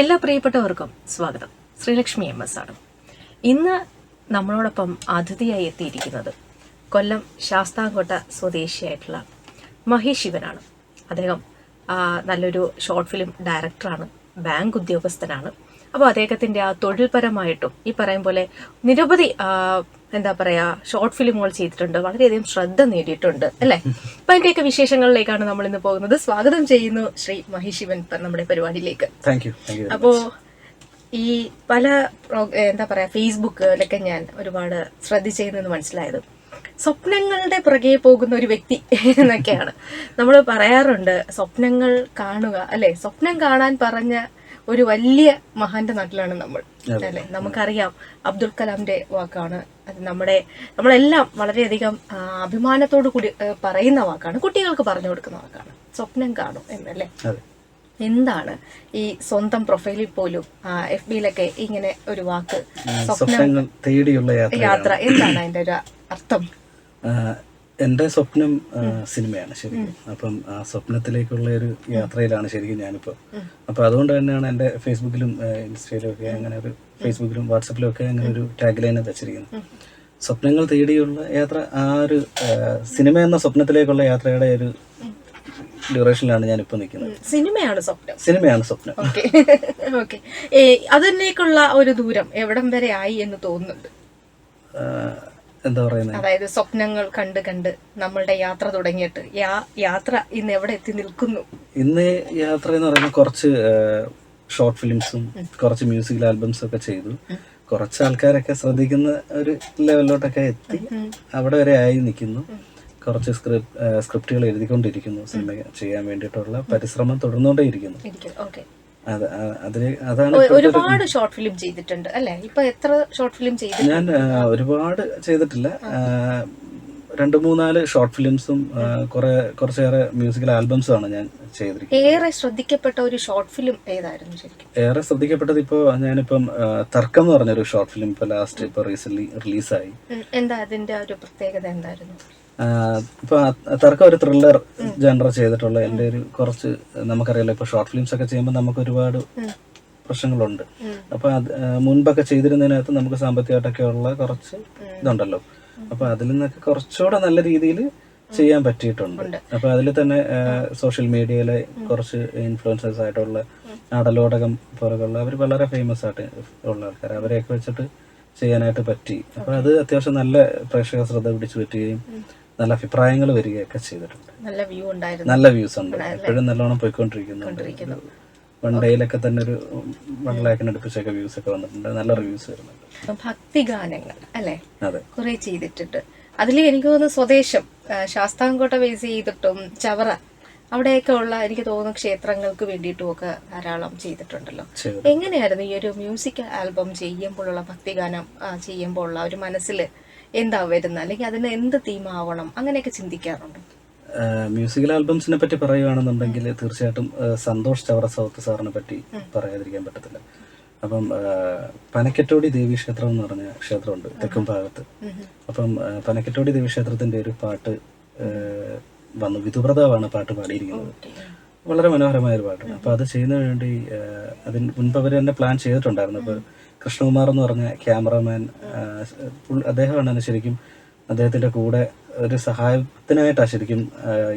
എല്ലാ പ്രിയപ്പെട്ടവർക്കും സ്വാഗതം. ശ്രീലക്ഷ്മി എം എസ് ആണ്. ഇന്ന് നമ്മളോടൊപ്പം അതിഥിയായി എത്തിയിരിക്കുന്നത് കൊല്ലം ശാസ്താംകോട്ട സ്വദേശിയായിട്ടുള്ള മഹേഷ് ശിവനാണ് അദ്ദേഹം നല്ലൊരു ഷോർട്ട് ഫിലിം ഡയറക്ടറാണ് ബാങ്ക് ഉദ്യോഗസ്ഥനാണ്. അപ്പോൾ അദ്ദേഹത്തിന്റെ ആ തൊഴിൽപരമായിട്ടും ഈ പറയും പോലെ നിരവധി എന്താ പറയാ ഷോർട്ട് ഫിലിമുകൾ ചെയ്തിട്ടുണ്ട്. വളരെയധികം ശ്രദ്ധ നേടിയിട്ടുണ്ട് അല്ലേ? അപ്പൊ അതിന്റെയൊക്കെ വിശേഷങ്ങളിലേക്കാണ് നമ്മൾ ഇന്ന് പോകുന്നത്. സ്വാഗതം ചെയ്യുന്നു ശ്രീ മഹിഷിവൻ നമ്മുടെ പരിപാടിയിലേക്ക്. അപ്പോ ഈ പല എന്താ പറയാ ഫേസ്ബുക്കിലൊക്കെ ഞാൻ ഒരുപാട് ശ്രദ്ധിച്ചതെന്ന് മനസ്സിലായത്. സ്വപ്നങ്ങളുടെ പുറകെ പോകുന്ന ഒരു വ്യക്തി എന്നൊക്കെയാണ്. നമ്മൾ പറയാറുണ്ട് സ്വപ്നങ്ങൾ കാണുക അല്ലെ? സ്വപ്നം കാണാൻ പറഞ്ഞ ഒരു വലിയ മഹാന്റെ നാട്ടിലാണ് നമ്മൾ. അല്ലെ? നമുക്കറിയാം അബ്ദുൽ കലാമിന്റെ വാക്കാണ്. അത് നമ്മുടെ നമ്മളെല്ലാം വളരെയധികം അഭിമാനത്തോടു കൂടി പറയുന്ന വാക്കാണ്. കുട്ടികൾക്ക് പറഞ്ഞു കൊടുക്കുന്ന വാക്കാണ്. സ്വപ്നം കാണും എന്നല്ലേ? എന്താണ് ഈ സ്വന്തം പ്രൊഫൈലിൽ പോലും എഫ് ബിയിലൊക്കെ ഇങ്ങനെ ഒരു വാക്ക്? സ്വപ്നം തേടിയുള്ള യാത്ര. എന്താണ് അതിന്റെ ഒരു അർത്ഥം? എന്റെ സ്വപ്നം സിനിമയാണ് ശരിക്കും. അപ്പം ആ സ്വപ്നത്തിലേക്കുള്ള ഒരു യാത്രയിലാണ് ശരിക്കും ഞാനിപ്പോൾ അപ്പം അതുകൊണ്ട് തന്നെയാണ് എന്റെ ഫേസ്ബുക്കിലും ഇൻസ്റ്റയിലും ഒക്കെ അങ്ങനെ ഒരു ഫേസ്ബുക്കിലും വാട്സപ്പിലും ഒക്കെ അങ്ങനെ ഒരു ടാഗ് ലൈൻ വെച്ചിരിക്കുന്നത് സ്വപ്നങ്ങൾ തേടിയുള്ള യാത്ര ആ ഒരു സിനിമ എന്ന സ്വപ്നത്തിലേക്കുള്ള യാത്രയുടെ ഒരു ഡ്യൂറേഷനിലാണ് ഞാൻ ഇപ്പൊ നിൽക്കുന്നത് സിനിമയാണ് സ്വപ്നം. സിനിമയാണ് സ്വപ്നം. ഓക്കെ. അതിനേക്കുള്ള ഒരു ദൂരം എവിടം വരെ ആയി എന്ന് തോന്നുന്നുണ്ട്? എന്താ പറയുന്നത് അതായത് സ്വപ്നങ്ങൾ കണ്ട് കണ്ട് നമ്മളുടെ യാത്ര തുടങ്ങിയിട്ട്. യാത്ര ഇന്ന് എവിടെ എത്തി നിൽക്കുന്നു? ഇന്ന് യാത്ര എന്ന് പറയുന്നത് കുറച്ച് ഷോർട്ട് ഫിലിംസും കുറച്ച് മ്യൂസിക്കൽ ആൽബംസും ഒക്കെ ചെയ്തു. കുറച്ച് ആൾക്കാരൊക്കെ ശ്രദ്ധിക്കുന്ന ഒരു ലെവലിലോട്ടൊക്കെ എത്തി. അവിടെ വരെ ആയി നിൽക്കുന്നു. കുറച്ച് സ്ക്രിപ്റ്റ് സ്ക്രിപ്റ്റുകൾ എഴുതിക്കൊണ്ടിരിക്കുന്നു. സിനിമ ചെയ്യാൻ വേണ്ടിയിട്ടുള്ള പരിശ്രമം തുടർന്നുകൊണ്ടേ ഒരുപാട് ഷോർട്ട് ഫിലിം ചെയ്തിട്ടുണ്ട് അല്ലെ? ഇപ്പൊ എത്ര ഷോർട്ട് ഫിലിം ചെയ്തു ഞാൻ ഒരുപാട് ചെയ്തിട്ടില്ല. രണ്ട് മൂന്നാൽ ഷോർട്ട് ഫിലിംസും കുറെ കുറച്ചേറെ മ്യൂസിക്കൽ ആൽബംസും ആണ് ഞാൻ ചെയ്തിരിക്കുന്നത്. ഏറെ ശ്രദ്ധിക്കപ്പെട്ട ഒരു ഷോർട്ട് ഫിലിം ഏതായിരുന്നു ശരിക്കും? ഏറെ ശ്രദ്ധിക്കപ്പെട്ടത് ഇപ്പോൾ ഞാനിപ്പം തർക്കം എന്ന് പറഞ്ഞൊരു ഷോർട്ട് ഫിലിം ഇപ്പോൾ ലാസ്റ്റ് ഇപ്പോൾ റീസെന്റ് റിലീസായി എന്താ അതിന്റെ ഒരു പ്രത്യേകത എന്തായിരുന്നു? ഇപ്പൊ തർക്ക ഒരു ത്രില്ലർ ജനറ ചെയ്തിട്ടുള്ള എന്റെ ഒരു കുറച്ച് നമുക്കറിയാലോ ഇപ്പൊ ഷോർട്ട് ഫിലിംസ് ഒക്കെ ചെയ്യുമ്പോൾ നമുക്ക് ഒരുപാട് പ്രശ്നങ്ങളുണ്ട്. അപ്പൊ മുൻപൊക്കെ ചെയ്തിരുന്നതിനകത്ത് നമുക്ക് സാമ്പത്തികമായിട്ടൊക്കെ ഉള്ള കുറച്ച് ഇതുണ്ടല്ലോ. അപ്പൊ അതിൽ നിന്നൊക്കെ കുറച്ചുകൂടെ നല്ല രീതിയിൽ ചെയ്യാൻ പറ്റിയിട്ടുണ്ട്. അപ്പൊ അതിൽ തന്നെ സോഷ്യൽ മീഡിയയിലെ കുറച്ച് ഇൻഫ്ലുവൻസേഴ്സ് ആയിട്ടുള്ള നാടലോടകം പോലെയുള്ള അവർ വളരെ ഫേമസ് ആയിട്ട് ഉള്ള ആൾക്കാർ അവരെയൊക്കെ വെച്ചിട്ട് ചെയ്യാനായിട്ട് പറ്റി. അപ്പൊ അത് അത്യാവശ്യം നല്ല പ്രേക്ഷക ശ്രദ്ധ പിടിച്ചു പറ്റുകയും നല്ല അഭിപ്രായങ്ങൾ വരികയൊക്കെ ചെയ്തിട്ടുണ്ട്. നല്ല വ്യൂ ഉണ്ടായിരുന്നു. നല്ല വ്യൂസ് ഉണ്ട്. എപ്പോഴും നല്ലോണം പോയിക്കൊണ്ടിരിക്കുന്നുണ്ട്. വൺ ഡേയിലൊക്കെ തന്നെ ഒരു വൺ ലാക്കിന് അടുപ്പിച്ചൊക്കെ വ്യൂസ് ഒക്കെ വന്നിട്ടുണ്ട്. നല്ല റിവ്യൂസ് വരുന്നുണ്ട്. ഭക്തിഗാനങ്ങൾ അല്ലെ? അതെ. കുറെ ചെയ്തിട്ടുണ്ട്. അതിൽ എനിക്ക് തോന്നുന്നു സ്വദേശം ശാസ്താംകോട്ട ബേസ് ചെയ്തിട്ടും ചവറ അവിടെയൊക്കെ ഉള്ള എനിക്ക് തോന്നുന്നു ക്ഷേത്രങ്ങൾക്ക് വേണ്ടിയിട്ടും ഒക്കെ ധാരാളം ചെയ്തിട്ടുണ്ടല്ലോ. ചെയ്തു എങ്ങനെയായിരുന്നു ഈ ഒരു മ്യൂസിക് ആൽബം ചെയ്യുമ്പോഴുള്ള ഭക്തിഗാനം ഗാനം ചെയ്യുമ്പോഴുള്ള ഒരു മനസ്സിൽ എന്താ വരുന്നത്? അല്ലെങ്കിൽ അതിന് എന്ത് തീമാവണം? അങ്ങനെയൊക്കെ ചിന്തിക്കാറുണ്ട്? മ്യൂസിക്കൽ ആൽബംസിനെ പറ്റി പറയുകയാണെന്നുണ്ടെങ്കിൽ തീർച്ചയായിട്ടും സന്തോഷ് ചവറ സൗത്ത് സാറിനെ പറ്റി പറയാതിരിക്കാൻ പറ്റത്തില്ല. അപ്പം പനക്കറ്റോടി ദേവി ക്ഷേത്രം എന്ന് പറഞ്ഞ ക്ഷേത്രമുണ്ട് തെക്കും ഭാഗത്ത്. അപ്പം പനക്കറ്റോടി ദേവി ക്ഷേത്രത്തിന്റെ ഒരു പാട്ട് വന്നു. വിധുപ്രതാവാണ് പാട്ട് പാടിയിരിക്കുന്നത്. വളരെ മനോഹരമായ ഒരു പാട്ടാണ് അപ്പൊ അത് ചെയ്യുന്നതിന് വേണ്ടി അതിന് മുൻപ് അവർ തന്നെ പ്ലാൻ ചെയ്തിട്ടുണ്ടായിരുന്നു. അപ്പൊ കൃഷ്ണകുമാർ എന്ന് പറഞ്ഞ ക്യാമറമാൻ അദ്ദേഹമാണ് എന്നെ ശരിക്കും അദ്ദേഹത്തിന്റെ കൂടെ ഒരു സഹായത്തിനായിട്ടാണ് ശരിക്കും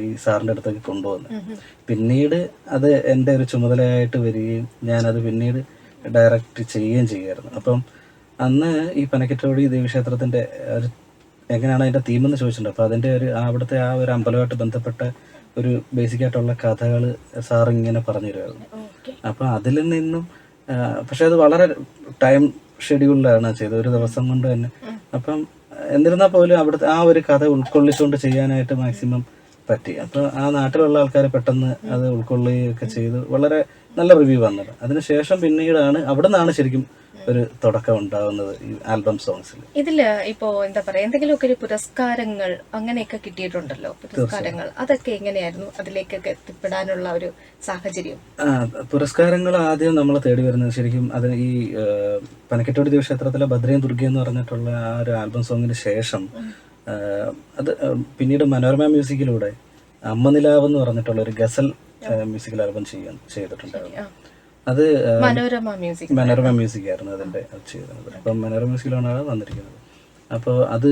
ഈ സാറിന്റെ അടുത്തേക്ക് കൊണ്ടുവന്നത് പിന്നീട് അത് എന്റെ ഒരു ചുമതലയായിട്ട് വരികയും അത് പിന്നീട് ഡയറക്റ്റ് ചെയ്യുകയും ചെയ്യുമായിരുന്നു അപ്പം അന്ന് ഈ പനക്കറ്റോടി ദേവീക്ഷേത്രത്തിന്റെ ഒരു എങ്ങനെയാണ് അതിന്റെ തീം എന്ന് ചോദിച്ചിട്ടുണ്ട്. അപ്പൊ അതിന്റെ ഒരു അവിടുത്തെ ആ ഒരു അമ്പലമായിട്ട് ബന്ധപ്പെട്ട ഒരു ബേസിക് ആയിട്ടുള്ള കഥകൾ സാർ ഇങ്ങനെ പറഞ്ഞു തരുമായിരുന്നു. അപ്പോൾ അപ്പൊ അതിൽ നിന്നും പക്ഷെ അത് വളരെ ടൈം ഷെഡ്യൂളിലാണ് ചെയ്തത്. ഒരു ദിവസം കൊണ്ട് തന്നെ. അപ്പം എന്നിരുന്നാൽ പോലും അവിടുത്തെ ആ ഒരു കഥ ഉൾക്കൊള്ളിച്ചുകൊണ്ട് ചെയ്യാനായിട്ട് മാക്സിമം പറ്റി. അപ്പൊ ആ നാട്ടിലുള്ള ആൾക്കാർ പെട്ടെന്ന് അത് ഉൾക്കൊള്ളുകയൊക്കെ ചെയ്തു. വളരെ നല്ല റിവ്യൂ വന്നത്. അതിനുശേഷം പിന്നീടാണ് അവിടെ നിന്നാണ് ശരിക്കും ഒരു തുടക്കം ഉണ്ടാവുന്നത് ഈ ആൽബം സോങ്സിൽ ഇതിൽ ഇപ്പോ എന്താ പറയാ എന്തെങ്കിലുമൊക്കെ ഒരു പുരസ്കാരങ്ങൾ അങ്ങനെയൊക്കെ കിട്ടിയിട്ടുണ്ടല്ലോ പുരസ്കാരങ്ങൾ. അതൊക്കെ എങ്ങനെയായിരുന്നു? അതിലേക്കൊക്കെ എത്തിപ്പെടാനുള്ള ഒരു സാഹചര്യം? പുരസ്കാരങ്ങൾ ആദ്യം നമ്മൾ തേടി വരുന്നത് ശരിക്കും അത് ഈ പനക്കറ്റോടി ദേവക്ഷേത്രത്തിലെ ഭദ്രയും ദുർഗയും എന്ന് പറഞ്ഞിട്ടുള്ള ആ ഒരു ആൽബം സോങ്ങിന് ശേഷം അത് പിന്നീട് മനോരമ മ്യൂസിക്കിലൂടെ അമ്മനിലാവ് എന്ന് പറഞ്ഞിട്ടുള്ള ഒരു ഗസൽ മ്യൂസിക്കൽ ആൽബം ചെയ്യാൻ ചെയ്തിട്ടുണ്ടായിരുന്നു. അത് മനോരമ മ്യൂസിക് മനോരമ മ്യൂസിക് ആയിരുന്നു അതിന്റെ ചെയ്തത് അപ്പം മനോരമ മ്യൂസിക്കിലാണ് അത് വന്നിരിക്കുന്നത്. അപ്പോൾ അത്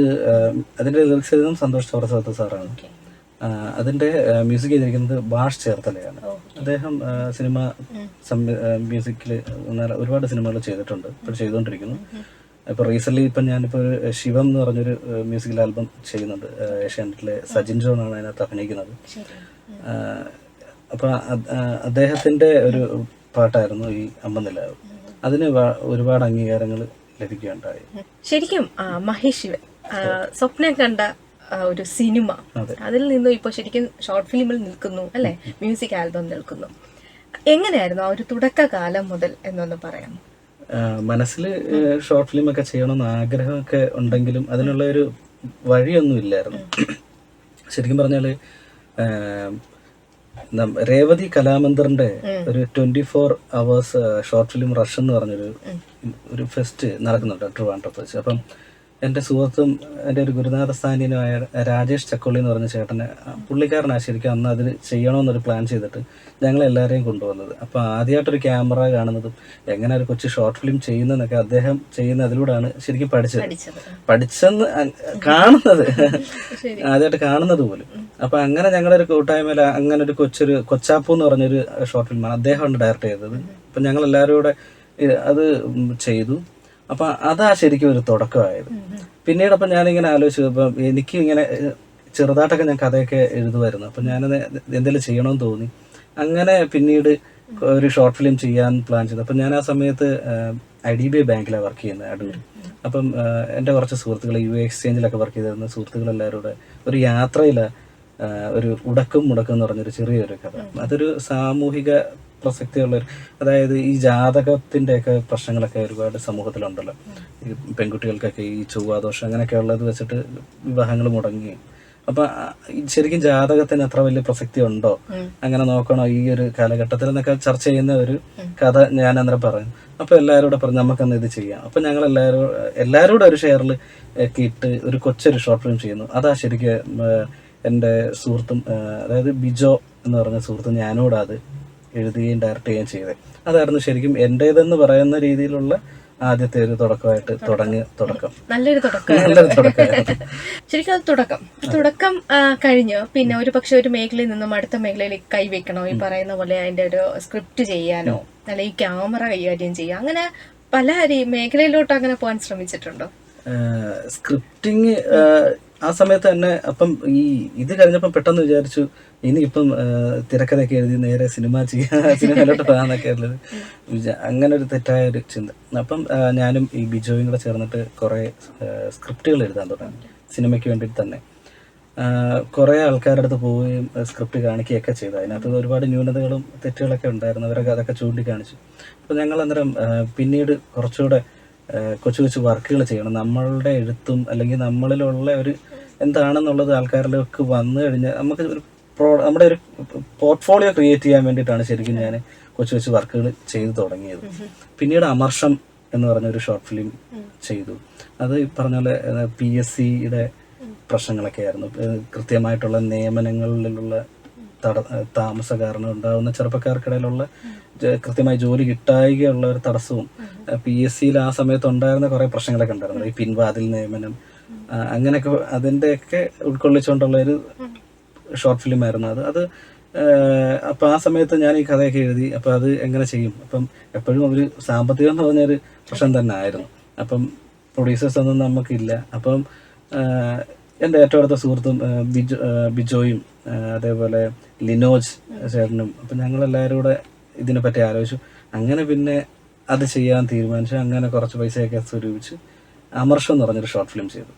അതിന്റെ ലിറിക്സ് ചെയ്തതും സന്തോഷ് ചോറസത്ത് സാറാണ്. അതിന്റെ മ്യൂസിക് ചെയ്തിരിക്കുന്നത് ഭാഷ് ചേർത്തലയാണ്. അദ്ദേഹം സിനിമ മ്യൂസിക്കിൽ ഒരുപാട് സിനിമകൾ ചെയ്തിട്ടുണ്ട്. ഇപ്പോൾ ചെയ്തുകൊണ്ടിരിക്കുന്നു. ഇപ്പോൾ റീസെന്റ് ഇപ്പം ഞാനിപ്പോൾ ഒരു ശിവം എന്ന് പറഞ്ഞൊരു മ്യൂസിക്കൽ ആൽബം ചെയ്യുന്നുണ്ട്. ഏഷ്യാനെറ്റിലെ സജിൻ ജോൺ ആണ് അതിനകത്ത് അഭിനയിക്കുന്നത്. അപ്പോൾ അപ്പൊ അദ്ദേഹത്തിന്റെ ഒരു പാട്ടായിരുന്നു ഈ അമ്മനിലാവ് അതിന് ഒരുപാട് അംഗീകാരങ്ങൾ ലഭിക്കുകയുണ്ടായി. ശരിക്കും മഹേഷ് ശിവൻ സ്വപ്നം കണ്ട ഒരു സിനിമ. അതിൽ നിന്നും ഇപ്പോൾ ശരിക്കും ഷോർട്ട് ഫിലിമിൽ നിൽക്കുന്നു അല്ലെ? മ്യൂസിക് ആൽബം നിൽക്കുന്നു. എങ്ങനെയായിരുന്നു ആ ഒരു തുടക്കകാലം മുതൽ എന്നൊന്ന് പറയാം. മനസ്സിൽ ഷോർട്ട് ഫിലിം ഒക്കെ ചെയ്യണമെന്ന് ആഗ്രഹമൊക്കെ ഉണ്ടെങ്കിലും അതിനുള്ള ഒരു വഴിയൊന്നും ഇല്ലായിരുന്നു ശരിക്കും നം- രേവതി കലാമന്ദറിന്റെ ഒരു twenty four hours short film rush എന്ന് പറഞ്ഞൊരു ഒരു ഫെസ്റ്റ് നടക്കുന്നുണ്ട് ട്രിവാൻഡ്രത്ത് വെച്ച്. അപ്പം എന്റെ സുഹൃത്തും എന്റെ ഒരു ഗുരുനാഥ സ്ഥാനീയനുമായ രാജേഷ് ചക്കൊള്ളി എന്ന് പറഞ്ഞ ചേട്ടനെ പുള്ളിക്കാരനാണ് ശരിക്കും അന്ന് അതിന് ചെയ്യണമെന്നൊരു പ്ലാൻ ചെയ്തിട്ട് ഞങ്ങൾ എല്ലാവരെയും കൊണ്ടുവന്നത്. അപ്പോൾ ആദ്യമായിട്ടൊരു ക്യാമറ കാണുന്നതും എങ്ങനെ ഒരു കൊച്ചു ഷോർട്ട് ഫിലിം ചെയ്യുന്നതെന്നൊക്കെ അദ്ദേഹം ചെയ്യുന്ന അതിലൂടെയാണ് ശരിക്കും പഠിച്ചത്. പഠിച്ചെന്ന് കാണുന്നത്. ആദ്യമായിട്ട് കാണുന്നത് പോലും. അപ്പോൾ അങ്ങനെ ഞങ്ങളുടെ ഒരു കൂട്ടായ്മയിൽ അങ്ങനെ ഒരു കൊച്ചൊരു കൊച്ചാപ്പു എന്ന് പറഞ്ഞൊരു ഷോർട്ട് ഫിലിമാണ് അദ്ദേഹമാണ് ഡയറക്റ്റ് ചെയ്തത്. അപ്പൊ ഞങ്ങൾ എല്ലാവരും കൂടെ അത് ചെയ്തു. അപ്പൊ അതാ ശരിക്കും ഒരു തുടക്കമായത്. പിന്നീട് അപ്പൊ ഞാനിങ്ങനെ ആലോചിച്ചു അപ്പം എനിക്ക് ഇങ്ങനെ ചെറുതായിട്ടൊക്കെ ഞാൻ കഥയൊക്കെ എഴുതുമായിരുന്നു. അപ്പൊ ഞാൻ എന്തെങ്കിലും ചെയ്യണമെന്ന് തോന്നി. അങ്ങനെ പിന്നീട് ഒരു ഷോർട്ട് ഫിലിം ചെയ്യാൻ പ്ലാൻ ചെയ്തു. അപ്പം ഞാൻ ആ സമയത്ത് ഐ ഡി ബി ഐ ബാങ്കിലാണ് വർക്ക് ചെയ്യുന്നത് അടൂർ അപ്പം എന്റെ എന്റെ കുറച്ച് സുഹൃത്തുക്കൾ യു എക്സ്ചേഞ്ചിലൊക്കെ വർക്ക് ചെയ്തിരുന്ന സുഹൃത്തുക്കൾ എല്ലാവരും കൂടെ ഒരു യാത്രയിൽ ഒരു ഉടക്കും മുടക്കും എന്ന് പറഞ്ഞൊരു ചെറിയൊരു കഥ. അതൊരു സാമൂഹിക പ്രസക്തിയുള്ള അതായത് ഈ ജാതകത്തിന്റെ ഒക്കെ പ്രശ്നങ്ങളൊക്കെ ഒരുപാട് സമൂഹത്തിലുണ്ടല്ലോ. ഈ പെൺകുട്ടികൾക്കൊക്കെ ഈ ചൊവ്വാദോഷം അങ്ങനെയൊക്കെ ഉള്ളത് വെച്ചിട്ട് വിവാഹങ്ങൾ മുടങ്ങി. അപ്പൊ ശരിക്കും ജാതകത്തിന് അത്ര വലിയ പ്രസക്തി ഉണ്ടോ? അങ്ങനെ നോക്കണോ ഈ ഒരു കാലഘട്ടത്തിൽ എന്നൊക്കെ ചർച്ച ചെയ്യുന്ന ഒരു കഥ ഞാൻ അന്നേരം പറഞ്ഞു. അപ്പൊ എല്ലാവരും കൂടെ പറഞ്ഞു നമുക്കന്ന് ഇത് ചെയ്യാം. അപ്പൊ ഞങ്ങൾ എല്ലാവരും എല്ലാവരും കൂടെ ഒരു ഷെയറിൽ ഒക്കെ ഇട്ട് ഒരു കൊച്ചൊരു ഷോർട്ട് ഫിലിം ചെയ്യുന്നു. അതാ ശരിക്കും എന്റെ എന്റെ സുഹൃത്തും അതായത് ബിജോ എന്ന് പറഞ്ഞ സുഹൃത്തും ഞാനോട് അത്. എഴുതുകയും ഡയറക്റ്റ് ചെയ്യുകയും ചെയ്തത് അതായിരുന്നു ശരിക്കും എന്റേതെന്ന് പറയുന്ന രീതിയിലുള്ള ആദ്യത്തെ ഒരു തുടക്കമായിട്ട് തുടങ്ങി തുടക്കം. നല്ലൊരു തുടക്കം നല്ലൊരു തുടക്കമായിരുന്നു. ശരിക്കും അത് തുടക്കം. തുടക്കം കഴിഞ്ഞ്. പിന്നെ ഒരു പക്ഷെ ഒരു മേഖലയിൽ നിന്നും അടുത്ത മേഖലയിലേക്ക് കൈവയ്ക്കണോ ഈ പറയുന്ന പോലെ അതിന്റെ ഒരു സ്ക്രിപ്റ്റ് ചെയ്യാനോ? അല്ലെ ഈ ക്യാമറ കൈകാര്യം ചെയ്യാം അങ്ങനെ പല മേഖലയിലോട്ട് അങ്ങനെ പോകാൻ ശ്രമിച്ചിട്ടുണ്ടോ? സ്ക്രിപ്റ്റിങ് ആ സമയത്ത് തന്നെ അപ്പം ഈ ഇത് കഴിഞ്ഞപ്പം പെട്ടെന്ന് വിചാരിച്ചു ആ, തിരക്കഥയൊക്കെ എഴുതി നേരെ സിനിമ ചെയ്യാൻ സിനിമയിലോട്ട് പോകാന്നൊക്കെ ഉള്ളത്. അങ്ങനെ ഒരു തെറ്റായ ഒരു ചിന്ത. അപ്പം ഞാനും ഈ ബിജോയും കൂടെ ചേർന്നിട്ട് കുറേ സ്ക്രിപ്റ്റുകൾ എഴുതാൻ തുടങ്ങി. സിനിമയ്ക്ക് വേണ്ടിയിട്ട് തന്നെ. കുറേ ആൾക്കാരുടെ അടുത്ത് പോവുകയും സ്ക്രിപ്റ്റ് കാണിക്കുകയൊക്കെ ചെയ്തു. അതിനകത്ത് ഒരുപാട് ന്യൂനതകളും തെറ്റുകളൊക്കെ ഉണ്ടായിരുന്നു. അവരൊക്കെ അതൊക്കെ ചൂണ്ടിക്കാണിച്ചു. അപ്പോൾ ഞങ്ങൾ അന്നേരം പിന്നീട് കുറച്ചുകൂടെ കൊച്ചു കൊച്ചു വർക്കുകൾ ചെയ്യണം. നമ്മളുടെ എഴുത്തും അല്ലെങ്കിൽ നമ്മളിലുള്ള ഒരു എന്താണെന്നുള്ളത് ആൾക്കാരിലേക്ക് വന്നു കഴിഞ്ഞാൽ നമുക്ക് ഒരു പ്രോ നമ്മുടെ ഒരു പോർട്ട്ഫോളിയോ ക്രിയേറ്റ് ചെയ്യാൻ വേണ്ടിയിട്ടാണ് ശരിക്കും ഞാൻ കൊച്ചു കൊച്ചു വർക്കുകൾ ചെയ്തു തുടങ്ങിയത്. പിന്നീട് അമർഷം എന്ന് പറഞ്ഞ ഒരു ഷോർട്ട് ഫിലിം ചെയ്തു. അത് പറഞ്ഞ പോലെ പി എസ് സിയുടെ പ്രശ്നങ്ങളൊക്കെ ആയിരുന്നു കൃത്യമായിട്ടുള്ള നിയമനങ്ങളിലുള്ള തട താമസ കാരണം ഉണ്ടാകുന്ന ചെറുപ്പക്കാർക്കിടയിലുള്ള കൃത്യമായി ജോലി കിട്ടായികയുള്ള ഒരു തടസ്സവും പി എസ് സിയിൽ ആ സമയത്ത് ഉണ്ടായിരുന്ന കുറേ പ്രശ്നങ്ങളൊക്കെ ഉണ്ടായിരുന്നു. ഈ പിൻവാതിൽ നിയമനം അങ്ങനെയൊക്കെ അതിന്റെയൊക്കെ ഉൾക്കൊള്ളിച്ചുകൊണ്ടുള്ള ഒരു ഷോർട്ട് ഫിലിം ആയിരുന്നു അത് അത് അപ്പൊ ആ സമയത്ത് ഞാൻ ഈ കഥയൊക്കെ എഴുതി അപ്പൊ അത് എങ്ങനെ ചെയ്യും? അപ്പം എപ്പോഴും ഒരു സാമ്പത്തികം എന്ന് പറഞ്ഞൊരു പ്രശ്നം തന്നെ ആയിരുന്നു. അപ്പം പ്രൊഡ്യൂസേഴ്സ് ഒന്നും നമുക്കില്ല. അപ്പം എന്റെ ഏറ്റവും അടുത്ത സുഹൃത്തും ബിജോ ബിജോയും അതേപോലെ ലിനോജ് ചേട്ടനും അപ്പം ഞങ്ങളെല്ലാവരും കൂടെ ഇതിനെപ്പറ്റി ആലോചിച്ചു. അങ്ങനെ പിന്നെ അത് ചെയ്യാൻ തീരുമാനിച്ചു. അങ്ങനെ കുറച്ച് പൈസയൊക്കെ സ്വരൂപിച്ച് അമർഷം എന്ന് പറഞ്ഞൊരു ഷോർട്ട് ഫിലിം ചെയ്തു.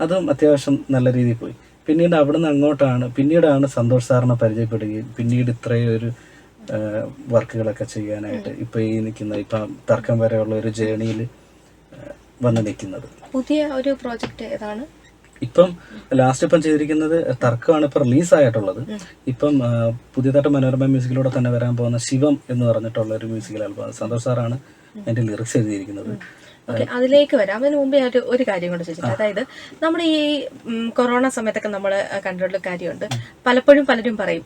അതും അത്യാവശ്യം നല്ല രീതിയിൽ പോയി. പിന്നീട് അവിടെ നിന്ന് അങ്ങോട്ടാണ് പിന്നീടാണ് സന്തോഷ് സാറിനെ പരിചയപ്പെടുകയും പിന്നീട് ഇത്രയും ഒരു വർക്കുകളൊക്കെ ചെയ്യാനായിട്ട് ഇപ്പൊ ഈ നിൽക്കുന്ന ഇപ്പം തർക്കം വരെയുള്ള ഒരു ജേണിയിൽ വന്ന് നിൽക്കുന്നത്. പുതിയ ഒരു പ്രോജക്റ്റ് ഏതാണ്? ഇപ്പം ലാസ്റ്റ് ഇപ്പം ചെയ്തിരിക്കുന്നത് തർക്കമാണ് ഇപ്പം റിലീസായിട്ടുള്ളത്. ഇപ്പം പുതിയതായിട്ട് മനോരമ മ്യൂസിക്കിലൂടെ തന്നെ വരാൻ പോകുന്ന ശിവം എന്ന് പറഞ്ഞിട്ടുള്ള ഒരു മ്യൂസിക്കൽ ആൽബം സന്തോഷ് സാറാണ് എന്റെ ലിറിക്സ് എഴുതിയിരിക്കുന്നത്. ഓക്കെ അതിലേക്ക് വരാം. അതിന് മുമ്പേ ഒരു ഒരു കാര്യം കൂടെ ചോദിച്ചിട്ട് അതായത് നമ്മുടെ ഈ കൊറോണ സമയത്തൊക്കെ നമ്മൾ കണ്ടിട്ടുള്ള കാര്യമുണ്ട്. പലപ്പോഴും പലരും പറയും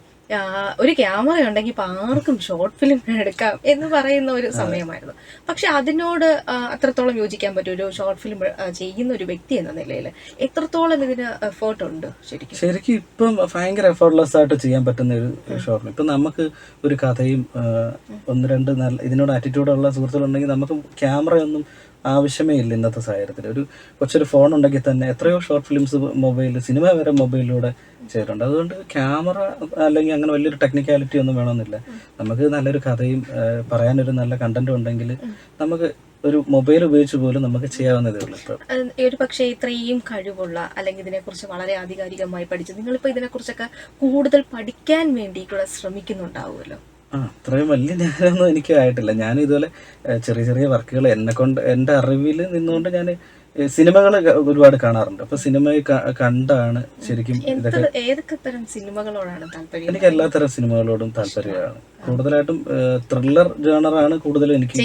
ഒരു ക്യാമറ ഉണ്ടെങ്കിൽ ഇപ്പൊ ആർക്കും ഷോർട്ട് ഫിലിം എടുക്കാം എന്ന് പറയുന്ന ഒരു സമയമായിരുന്നു. പക്ഷെ അതിനോട് അത്രത്തോളം യോജിക്കാൻ പറ്റും. ഒരു ഷോർട്ട് ഫിലിം ചെയ്യുന്ന ഒരു വ്യക്തി എന്ന നിലയിൽ എത്രത്തോളം ഇതിന് എഫേർട്ട് ഉണ്ട് ശരിക്കും? ശരിക്കും ഇപ്പം ഭയങ്കര എഫേർട്ട്ലെസ് ആയിട്ട് ചെയ്യാൻ പറ്റുന്ന ഒരു ഷോർട്ട് ഇപ്പം നമുക്ക് ഒരു കഥയും ഒന്ന് രണ്ട് നല്ല ഇതിനോട് ആറ്റിറ്റ്യൂഡുള്ള സുഹൃത്തുക്കളുണ്ടെങ്കിൽ നമുക്ക് ക്യാമറയൊന്നും ആവശ്യമേ ഇല്ല ഇന്നത്തെ സാഹചര്യത്തിൽ. ഒരു കൊച്ചൊരു ഫോൺ ഉണ്ടെങ്കിൽ തന്നെ എത്രയോ ഷോർട്ട് ഫിലിംസ് മൊബൈൽ സിനിമ വരെ മൊബൈലിലൂടെ ചെയ്തിട്ടുണ്ട്. അതുകൊണ്ട് ക്യാമറ അല്ലെങ്കിൽ അങ്ങനെ വലിയൊരു ടെക്നിക്കാലിറ്റി ഒന്നും വേണമെന്നില്ല. നമുക്ക് നല്ലൊരു കഥയും പറയാനൊരു നല്ല കണ്ടന്റും ഉണ്ടെങ്കിൽ നമുക്ക് ഒരു മൊബൈൽ ഉപയോഗിച്ച് പോലും നമുക്ക് ചെയ്യാവുന്നതേ ഉള്ളൂ ഒരു പക്ഷേ ഇത്രയും കഴിവുള്ള അല്ലെങ്കിൽ ഇതിനെക്കുറിച്ച് വളരെ ആധികാരികമായി പഠിച്ച് നിങ്ങളിപ്പോൾ ഇതിനെക്കുറിച്ചൊക്കെ കൂടുതൽ പഠിക്കാൻ വേണ്ടിയിട്ടുള്ള ശ്രമിക്കുന്നുണ്ടാവുമല്ലോ? അത്രയും വലിയ ഞാനൊന്നും എനിക്ക് ആയിട്ടില്ല. ഞാൻ ഇതുപോലെ ചെറിയ ചെറിയ വർക്കുകൾ എന്നെ കൊണ്ട് എന്റെ അറിവിൽ നിന്നുകൊണ്ട് ഞാൻ സിനിമകൾ ഒരുപാട് കാണാറുണ്ട്. അപ്പൊ സിനിമ കണ്ടാണ് ശരിക്കും ഏതൊക്കെ തരം സിനിമകളോടാണ് താല്പര്യം? എനിക്ക് എല്ലാ തരം സിനിമകളോടും താല്പര്യമാണ്. കൂടുതലായിട്ടും ത്രില്ലർ ജേണറാണ് കൂടുതലും എനിക്ക്.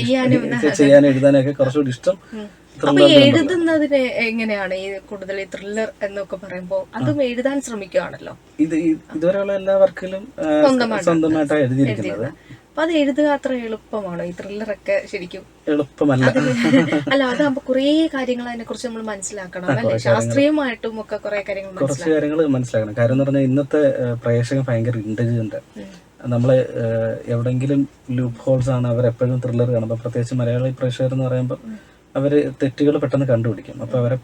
ചെയ്യാനും എഴുതാനൊക്കെ കുറച്ചുകൂടി ഇഷ്ടം. അപ്പൊ എഴുതുന്നതിന് എങ്ങനെയാണ് ഈ കൂടുതൽ ത്രില്ലർ എന്നൊക്കെ പറയുമ്പോൾ അതും എഴുതാൻ ശ്രമിക്കുകയാണല്ലോ ഇത് ഇതുവരെയുള്ള എല്ലാ വർക്കിലും സ്വന്തമായിട്ടാണ് എഴുതിയിരിക്കുന്നത്. അപ്പൊ അത് എഴുതുക അത്ര എളുപ്പമാണോ? ഈ ത്രില്ലറൊക്കെ ശരിക്കും എളുപ്പമല്ല. അല്ല അതാകുമ്പോ കുറേ കാര്യങ്ങൾ അതിനെ കുറിച്ച് നമ്മൾ മനസ്സിലാക്കണം അല്ലെ? ശാസ്ത്രീയമായിട്ടും ഒക്കെ കുറെ കാര്യങ്ങൾ കുറച്ച് കാര്യങ്ങൾ മനസ്സിലാക്കണം. കാര്യം എന്ന് പറഞ്ഞാൽ ഇന്നത്തെ പ്രേക്ഷകൻ ഭയങ്കര ഇന്റലിജന്റ് നമ്മൾ എവിടെങ്കിലും ലൂപ്പ് ഹോൾസ് ആണ് അവർ എപ്പോഴും ത്രില്ലർ കാണുമ്പോൾ പ്രത്യേകിച്ച് മലയാളി പ്രേക്ഷകർ എന്ന് പറയുമ്പോൾ അവർ തെറ്റുകൾ പെട്ടെന്ന് കണ്ടുപിടിക്കും. അപ്പൊ അവരെ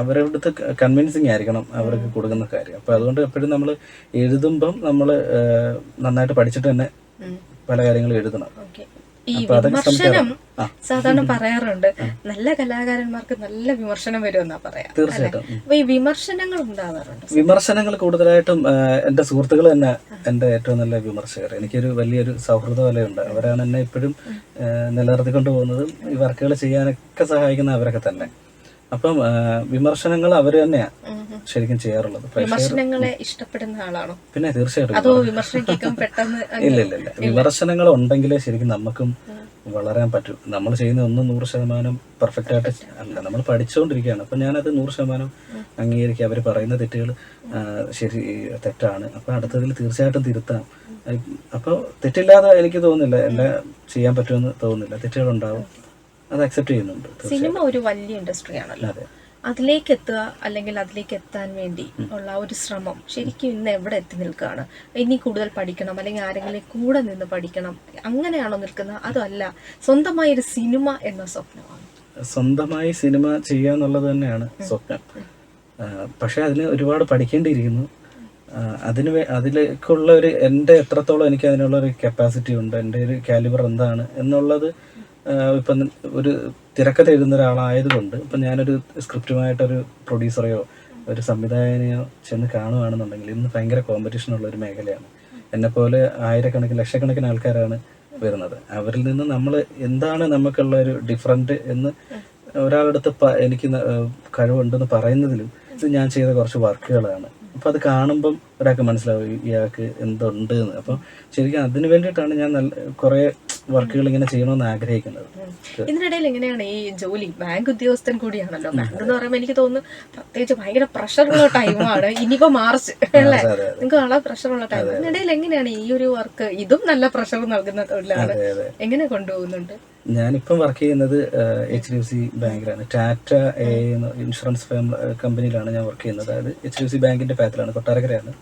അവരടുത്ത് കൺവിൻസിങ് ആയിരിക്കണം അവർക്ക് കൊടുക്കുന്ന കാര്യം. അപ്പൊ അതുകൊണ്ട് എപ്പോഴും നമ്മൾ എഴുതുമ്പം നമ്മൾ നന്നായിട്ട് പഠിച്ചിട്ട് തന്നെ പല കാര്യങ്ങളും എഴുതണം. ഈ വിമർശനം സാധാരണ പറയാറുണ്ട്. നല്ല കലാകാരന്മാർക്ക് നല്ല വിമർശനം വരുമെന്നാ പറയാ. തീർച്ചയായിട്ടും. അപ്പൊ ഈ വിമർശനങ്ങൾ ഉണ്ടാവാറുണ്ട്. വിമർശനങ്ങൾ കൂടുതലായിട്ടും എന്റെ സുഹൃത്തുക്കൾ തന്നെ എന്റെ ഏറ്റവും നല്ല വിമർശകർ. എനിക്കൊരു വലിയൊരു സൗഹൃദ വലയുണ്ട്. അവരാണ് എന്നെ ഇപ്പോഴും നിലനിർത്തിക്കൊണ്ട് പോകുന്നതും ഈ വർക്കുകൾ ചെയ്യാനൊക്കെ സഹായിക്കുന്ന അവരൊക്കെ തന്നെ. അപ്പം വിമർശനങ്ങൾ അവർ തന്നെയാ ശരിക്കും ചെയ്യാറുള്ളത്. വിമർശനങ്ങളെ ഇഷ്ടപ്പെടുന്ന ആളാണോ? പിന്നെ തീർച്ചയായിട്ടും ഇല്ല ഇല്ല ഇല്ല. വിമർശനങ്ങൾ ഉണ്ടെങ്കിലേ ശരിക്കും നമുക്കും വളരാൻ പറ്റൂ. നമ്മൾ ചെയ്യുന്ന ഒന്നും നൂറ് ശതമാനം പെർഫെക്റ്റ് ആയിട്ട് അല്ല നമ്മൾ പഠിച്ചുകൊണ്ടിരിക്കുകയാണ്. അപ്പൊ ഞാനത് നൂറ് ശതമാനം അംഗീകരിക്കുക അവർ പറയുന്ന തെറ്റുകൾ ശരി തെറ്റാണ്. അപ്പൊ അടുത്തതിൽ തീർച്ചയായിട്ടും തിരുത്താം. അപ്പോൾ തെറ്റില്ലാതെ എനിക്ക് തോന്നുന്നില്ല. എല്ലാം ചെയ്യാൻ പറ്റുമെന്ന് തോന്നുന്നില്ല. തെറ്റുകൾ ഉണ്ടാവും അത് അക്സെപ്റ്റ് ചെയ്യുന്നുണ്ട് സിനിമ ഒരു വലിയ ഇൻഡസ്ട്രി ആണല്ലോ. അതെ. അതിലേക്ക് എത്തുക അല്ലെങ്കിൽ അതിലേക്ക് എത്താൻ വേണ്ടി ഉള്ള ഒരു ശ്രമം ശരിക്കും ഇന്ന് എവിടെ എത്തി നിൽക്കുകയാണ്? ഇനി കൂടുതൽ പഠിക്കണം അല്ലെങ്കിൽ ആരെങ്കിലും കൂടെ നിന്ന് പഠിക്കണം അങ്ങനെയാണോ നിൽക്കുന്നത്? അതല്ല സ്വന്തമായി ഒരു സിനിമ എന്ന സ്വപ്നമാണ്. സ്വന്തമായി സിനിമ ചെയ്യുക എന്നുള്ളത് തന്നെയാണ് സ്വപ്നം. പക്ഷെ അതിന് ഒരുപാട് പഠിക്കേണ്ടിയിരിക്കുന്നു. അതിന് അതിലേക്കുള്ള ഒരു എന്റെ എത്രത്തോളം എനിക്ക് അതിനുള്ള ഒരു കപ്പാസിറ്റി ഉണ്ട് എന്റെ ഒരു കാലിബർ എന്താണ് എന്നുള്ളത് ഇപ്പം ഒരു തിരക്കഥ എഴുതുന്ന ഒരാളായതുകൊണ്ട് ഇപ്പം ഞാനൊരു സ്ക്രിപ്റ്റുമായിട്ടൊരു പ്രൊഡ്യൂസറെയോ ഒരു സംവിധായകനെയോ ചെന്ന് കാണുകയാണെന്നുണ്ടെങ്കിൽ ഇന്ന് ഭയങ്കര കോമ്പറ്റീഷൻ ഉള്ള ഒരു മേഖലയാണ്. എന്നെപ്പോലെ ആയിരക്കണക്കിന് ലക്ഷക്കണക്കിന് ആൾക്കാരാണ് വരുന്നത്. അവരിൽ നിന്ന് നമ്മൾ എന്താണ് നമുക്കുള്ള ഒരു ഡിഫറന്റ് എന്ന് ഒരാളടുത്ത് എനിക്ക് കഴിവുണ്ടെന്ന് പറയുന്നതിലും ഇത് ഞാൻ ചെയ്ത കുറച്ച് വർക്കുകളാണ്. അപ്പം അത് കാണുമ്പം ഒരാൾക്ക് മനസ്സിലാവും ഇയാൾക്ക് എന്തുണ്ട് എന്ന്. അപ്പം ശരിക്കും അതിന് വേണ്ടിയിട്ടാണ് ഞാൻ നല്ല കുറേ വർക്കുകൾ ഇങ്ങനെ ചെയ്യണമെന്ന് ആഗ്രഹിക്കുന്നത്. ഇതിനിടയിൽ എങ്ങനെയാണ് ഈ ജോലി? ബാങ്ക് ഉദ്യോഗസ്ഥൻ കൂടിയാണല്ലോ. ബാങ്ക് എന്ന് പറയുമ്പോൾ എനിക്ക് തോന്നുന്നു പ്രത്യേകിച്ച് ഭയങ്കര പ്രഷറുള്ള ടൈമാണ് ഇനിയിപ്പോ മാർച്ച് അല്ലേ. നിങ്ങൾക്ക് വളരെ പ്രഷറുള്ള ടൈം ഇതിനിടയിൽ എങ്ങനെയാണ് ഈ ഒരു വർക്ക് ഇതും നല്ല പ്രഷർ നൽകുന്ന തൊഴിലാണ്? എങ്ങനെ കൊണ്ടുപോകുന്നുണ്ട്? ഞാനിപ്പം വർക്ക് ചെയ്യുന്നത് എച്ച് ഡി എഫ് സി ബാങ്കിലാണ് ടാറ്റ എ ഇൻഷുറൻസ് ഫേം കമ്പനിയിലാണ് ഞാൻ വർക്ക് ചെയ്യുന്നത്. അതായത് എച്ച് ഡി എഫ് സി ബാങ്കിന്റെ പാത്തിലാണ് കൊട്ടാരക്കരയാണ്.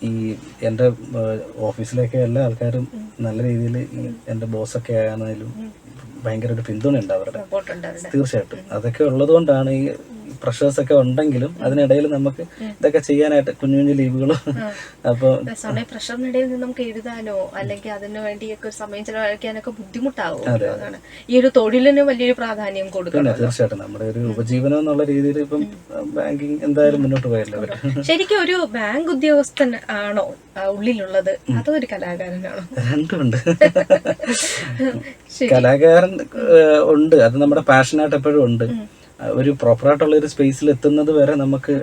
ഈ എന്റെ ഓഫീസിലേക്ക് എല്ലാ ആൾക്കാരും നല്ല രീതിയിൽ ഈ എന്റെ ബോസൊക്കെ ആണെങ്കിലും ഭയങ്കര ഒരു പിന്തുണ ഉണ്ട് അവരുടെ. തീർച്ചയായിട്ടും. അതൊക്കെ ഉള്ളത് കൊണ്ടാണ് ഈ പ്രഷേഴ്സ് ഒക്കെ ഉണ്ടെങ്കിലും അതിനിടയിൽ നമുക്ക് ഇതൊക്കെ ചെയ്യാനായിട്ട് കുഞ്ഞു കുഞ്ഞു ലീവുകളും അപ്പോൾ പ്രഷറിനിടയിൽ നിന്ന് നമുക്ക് എഴുതാനോ അല്ലെങ്കിൽ അതിനു വേണ്ടിയൊക്കെ സമയം ചെലവഴിക്കാനൊക്കെ ബുദ്ധിമുട്ടാവും. ഈ ഒരു തൊഴിലിന് വലിയൊരു പ്രാധാന്യം കൊടുക്കണം. തീർച്ചയായിട്ടും നമ്മുടെ ഒരു ഉപജീവനം എന്നുള്ള രീതിയിൽ ഇപ്പം ബാങ്കിങ് എന്തായാലും മുന്നോട്ട് പോയല്ലോ ശരിക്കും ഒരു ബാങ്ക് ഉദ്യോഗസ്ഥൻ ആണോ ഉള്ളിലുള്ളത്? അതോ ഒരു കലാകാരനാണോ? രണ്ടുമുണ്ട്. കലാകാരൻ ഉണ്ട്. അത് നമ്മുടെ പാഷനായിട്ട് എപ്പോഴും ഉണ്ട്. ഒരു പ്രോപ്പറായിട്ടുള്ള ഒരു സ്പേസിൽ എത്തുന്നത് വരെ നമുക്ക്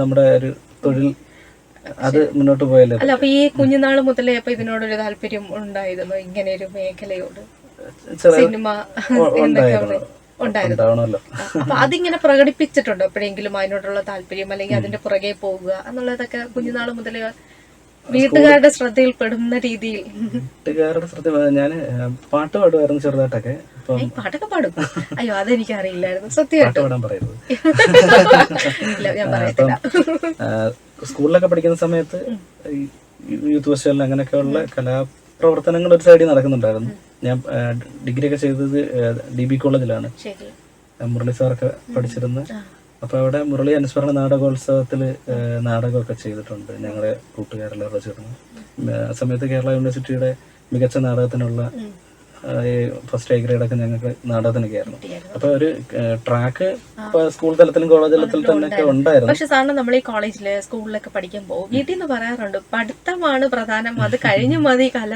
നമ്മുടെ ഒരു തൊഴിൽ അത് മുന്നോട്ട് പോയല്ലോ അല്ല അപ്പൊ ഈ കുഞ്ഞുനാൾ മുതലേ അപ്പൊ ഇതിനോടൊരു താല്പര്യം ഉണ്ടായിരുന്നു ഇങ്ങനെ ഒരു മേഖലയോട് സിനിമ അപ്പൊ അതിങ്ങനെ പ്രകടിപ്പിച്ചിട്ടുണ്ടോ? എപ്പോഴെങ്കിലും അതിനോടുള്ള താല്പര്യം അല്ലെങ്കിൽ അതിന്റെ പുറകെ പോവുക എന്നുള്ളതൊക്കെ കുഞ്ഞുനാൾ മുതലേ വീട്ടുകാരുടെ ശ്രദ്ധയിൽ പെടുന്ന രീതിയിൽ. വീട്ടുകാരുടെ ശ്രദ്ധ ഞാൻ പാട്ട് പാടുമായിരുന്നു ചെറുതായിട്ടൊക്കെ. പാട്ടൊക്കെ പാടും. അയ്യോ അതെനിക്ക് അറിയില്ലായിരുന്നു സത്യം ഇല്ല ഞാൻ പറയത്തില്ല. സ്കൂളിലൊക്കെ പഠിക്കുന്ന സമയത്ത് യൂത്ത് ഫെസ്റ്റിവൽ അങ്ങനെയൊക്കെയുള്ള കലാപ്രവർത്തനങ്ങൾ ഒരു സൈഡിൽ നടക്കുന്നുണ്ടായിരുന്നു. ഞാൻ ഡിഗ്രി ഒക്കെ ചെയ്തത് ഡി ബി കോളേജിലാണ്. മുരളി സാറൊക്കെ പഠിച്ചിരുന്നു. അപ്പൊ അവിടെ മുരളി അനുസ്മരണ നാടകോത്സവത്തിൽ നാടകമൊക്കെ ചെയ്തിട്ടുണ്ട് ഞങ്ങളുടെ കൂട്ടുകാരെല്ലാവരും ചേർന്ന്. ആ സമയത്ത് കേരള യൂണിവേഴ്സിറ്റിയുടെ മികച്ച നാടകത്തിനുള്ള ഫസ്റ്റ് എ ഗ്രേഡ് ഒക്കെ ഞങ്ങൾക്ക് നാടകത്തിനൊക്കെ ആയിരുന്നു അപ്പൊ ഒരു ട്രാക്ക് സ്കൂൾ തലത്തിലും കോളേജ് തലത്തിലും തന്നെ ഉണ്ടായിരുന്നു. പക്ഷെ സാറിന് നമ്മൾ ഈ കോളേജിൽ സ്കൂളിലൊക്കെ പഠിക്കുമ്പോൾ വീട്ടിൽ നിന്ന് പറയാറുണ്ട് പഠിത്തമാണ് പ്രധാനം അത് കഴിഞ്ഞു മതി കല